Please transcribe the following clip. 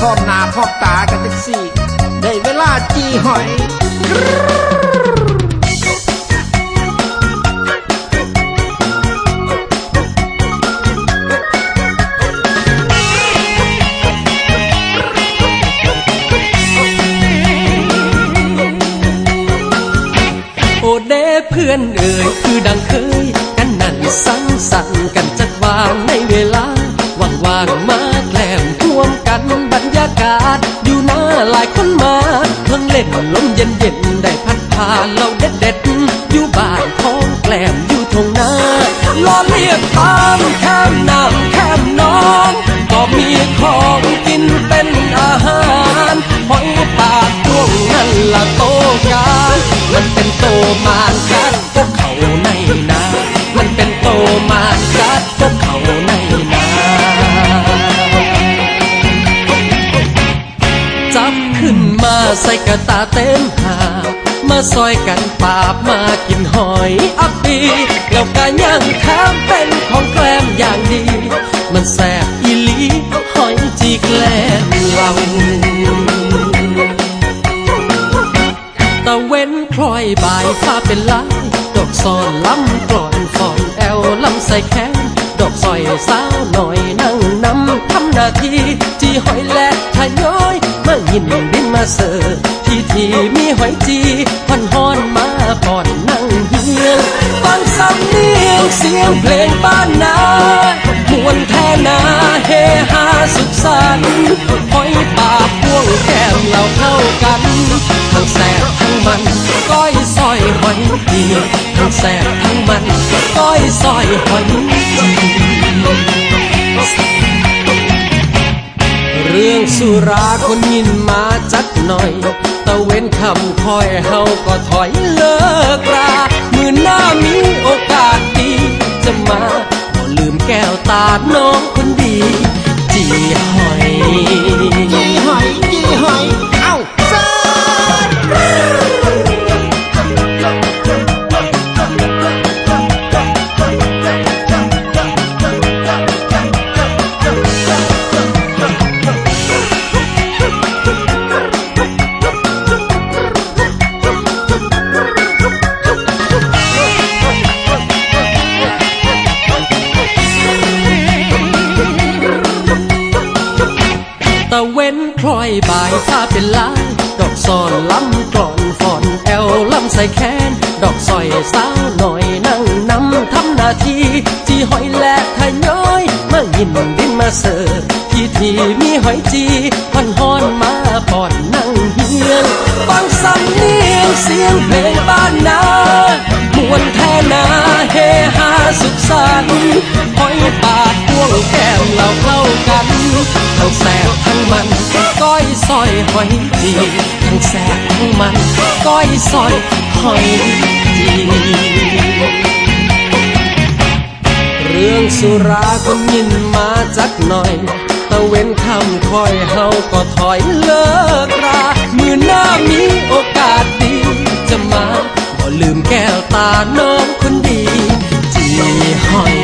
พร้อมหน้าพร้อมตากันจังสี่ ได้เวลาจีหอยโอเดเพื่อนเอ่ยคือดังเคย กันนั่นสังสรรค์กันจัดวางใน เป็นอาหารหอยปากพวงนั่นละโตกันมันเป็นโตมานกัดพวกเขาในนามันเป็นโตมานกัดพวกเขาในนาจับขึ้นมาใส่กระตาเต็มหามาซอยกันปาบมากินหอยอับปีแล้วก็ยังแถมเป็นของแกล้มอย่างดี มันแสบ ล้มเราตะเว้นคล้อยบ่ายฟ้าเป็นลายดอกซอนล้ำกลอนฟอนแอลลำใส่แขนดอกซอยสาวหน่อยนั่งนำทำหน้าที่จีหอยและทะย้อยมายินบินมาเสิร์ที่ที่มีหอยจีพันฮอนมาป่อนนั่งเฮียงฟังสำเนียงเสียงเพลงบ้านนามวนแท่นาเฮฮาสุขสันต์ เราเข้ากัน ทั้งแสบทั้งมันก้อยซอยหอยจีทั้งแสบทั้งมันก้อยซอยหอยจีเรื่องสุราคนยินมาจัดหน่อยตะเว้นคำคอยเฮาก็ถอยเลิกรามือหน้ามีโอกาสดี จะมาก็ลืมแก้วตาน้อง ตะเว้นคล้อยบ่ายฟ้าเป็นลายดอกซอนล้ำกลอนฟอนแอลล้ำใส่แขน ดอกซอยสาวหน่อยนั่งนำทำนาที่จีหอยแหละทะย้อยมายินดินมาเสิร์ฟที่ที่มีหอยจีพันฮอนมาปอนนั่งเฮียงฟังสำเนียงเสียงเพลงบ้านนามวนแท่นาเฮฮาสุขสันต์ อยหอยจีทั้งแสบทั้งมันก้อยซอยหอยจีเรื่องสุราก็ยินมาจักหน่อย ตะเว้นคำคอยเฮาก็ถอยเลิกรามือหน้ามีโอกาสดีจะมาบ่ลืมแก้วตาน้องคนดีจีหอย